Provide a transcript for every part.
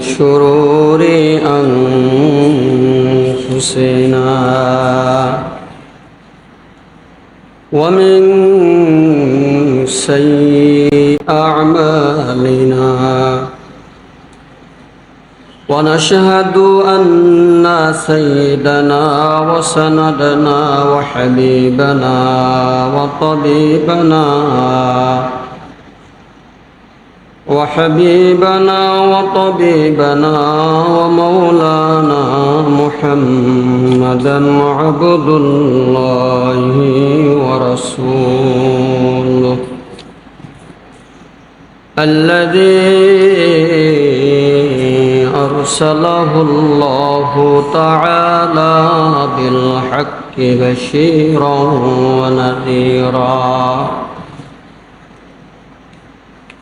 شرور أنفسنا ومن سيء أعمالنا ونشهد أن سيدنا وسندنا وحبيبنا وطبيبنا وحبيبنا وطبيبنا ومولانا محمدا عبد الله ورسوله الذي أرسله الله تعالى بالحق بشيرا ونذيرا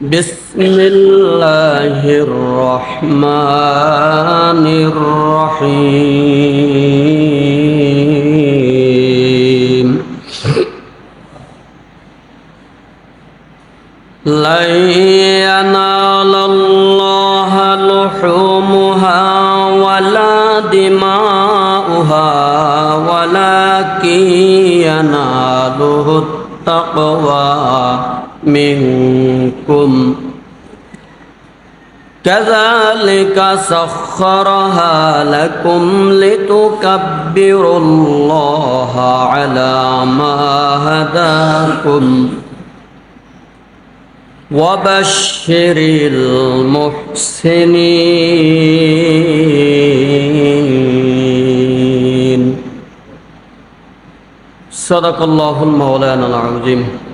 بسم الله الرحمن الرحيم. لن ينال الله لحومها ولا دماؤها ولكن يناله التقوى. منكم. كذلك سخرها لكم لتكبروا الله على ما هداكم. وبشر المحسنين. صدق الله المولانا العظيم.